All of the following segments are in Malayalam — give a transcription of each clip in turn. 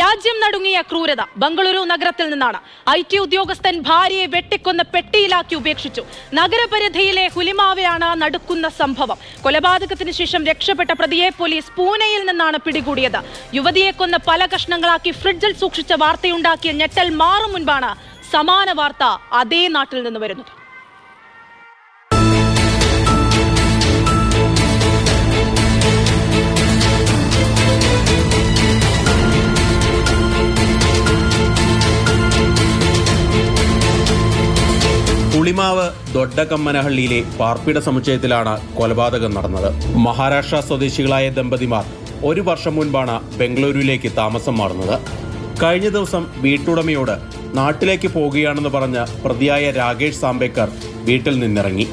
രാജ്യം നടുങ്ങിയ ക്രൂരത ബംഗളൂരു നഗരത്തിൽ നിന്നാണ്. ഐ ടി ഉദ്യോഗസ്ഥൻ ഭാര്യയെ വെട്ടിക്കൊന്ന് പെട്ടിയിലാക്കി ഉപേക്ഷിച്ചു. നഗരപരിധിയിലെ ഹുലിമാവയാണ് നടുക്കുന്ന സംഭവം. കൊലപാതകത്തിന് ശേഷം രക്ഷപ്പെട്ട പ്രതിയെ പോലീസ് പൂനെയിൽ നിന്നാണ് പിടികൂടിയത്. യുവതിയെ കൊന്ന് പല കഷ്ണങ്ങളാക്കി ഫ്രിഡ്ജിൽ സൂക്ഷിച്ച വാർത്തയുണ്ടാക്കിയ ഞെട്ടൽ മാറും മുൻപാണ് സമാന വാർത്ത അതേ നാട്ടിൽ നിന്ന് വരുന്നത്. പുളിമാവ് ദൊഡ്ഡകമ്മനഹള്ളിയിലെ പാർപ്പിട സമുച്ചയത്തിലാണ് കൊലപാതകം നടന്നത്. മഹാരാഷ്ട്ര സ്വദേശികളായ ദമ്പതിമാർ ഒരു വർഷം മുൻപാണ് ബംഗളൂരുവിലേക്ക് താമസം മാറുന്നത്. കഴിഞ്ഞ ദിവസം വീട്ടുടമയോട് നാട്ടിലേക്ക് പോകുകയാണെന്ന് പറഞ്ഞ് പ്രതിയായ രാകേഷ് സാംബേക്കർ വീട്ടിൽ നിന്നിറങ്ങി.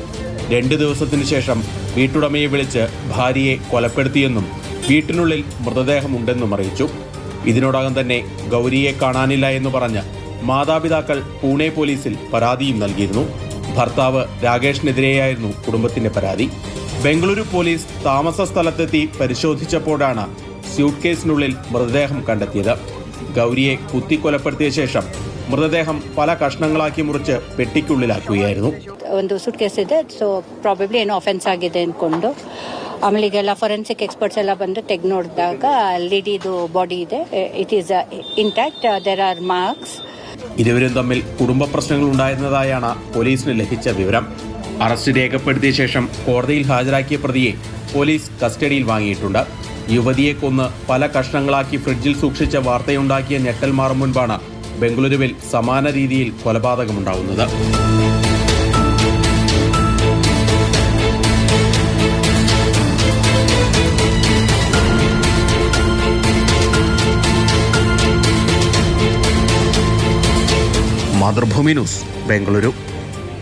രണ്ട് ദിവസത്തിനു ശേഷം വീട്ടുടമയെ വിളിച്ച് ഭാര്യയെ കൊലപ്പെടുത്തിയെന്നും വീട്ടിനുള്ളിൽ മൃതദേഹമുണ്ടെന്നും അറിയിച്ചു. ഇതിനോടകം തന്നെ ഗൗരിയെ കാണാനില്ല എന്ന് പറഞ്ഞ് മാതാപിതാക്കൾ പൂനെ പോലീസിൽ പരാതിയും നൽകിയിരുന്നു. ഭർത്താവ് രാകേഷിനെതിരെയായിരുന്നു കുടുംബത്തിന്റെ പരാതി. ബംഗളൂരു പോലീസ് താമസ സ്ഥലത്തെത്തി പരിശോധിച്ചപ്പോഴാണ് സ്യൂട്ട് കേസിനുള്ളിൽ മൃതദേഹം കണ്ടെത്തിയത്. ഗൗരിയെ കുത്തിക്കൊലപ്പെടുത്തിയ ശേഷം മൃതദേഹം പല കഷ്ണങ്ങളാക്കി മുറിച്ച് പെട്ടിക്കുള്ളിലാക്കുകയായിരുന്നു. ಒಂದು ಸೂಟ್ ಕೇಸ್ ಇದೆ ಸೊ ಪ್ರಾಬಬ್ಲಿ ಆಗಿದೆ ಅಂದ್ಕೊಂಡು ಆಮೇಲೆ ಈಗೆಲ್ಲ ಫೊರೆನ್ಸಿಕ್ ಎಕ್ಸ್ಪರ್ಟ್ಸ್ ಎಲ್ಲ ಬಂದು ತೆಗೆದು ನೋಡಿದಾಗ ಲೇಡಿದು ಬಾಡಿ ಇದೆ it is intact there are marks ഇരുവരും തമ്മിൽ കുടുംബ പ്രശ്നങ്ങൾ ഉണ്ടായിരുന്നതായാണ് പോലീസിന് ലഭിച്ച വിവരം. അറസ്റ്റ് രേഖപ്പെടുത്തിയ ശേഷം കോടതിയിൽ ഹാജരാക്കിയ പ്രതിയെ പോലീസ് കസ്റ്റഡിയിൽ വാങ്ങിയിട്ടുണ്ട്. യുവതിയെ കൊന്ന് പല കഷ്ണങ്ങളാക്കി ഫ്രിഡ്ജിൽ സൂക്ഷിച്ച വാർത്തയുണ്ടാക്കിയ ഞെട്ടൽ മാറും മുൻപാണ് ബംഗളൂരുവിൽ സമാന രീതിയിൽ കൊലപാതകമുണ്ടാകുന്നത് മാതൃഭൂമി ന്യൂസ് ബംഗളൂരു.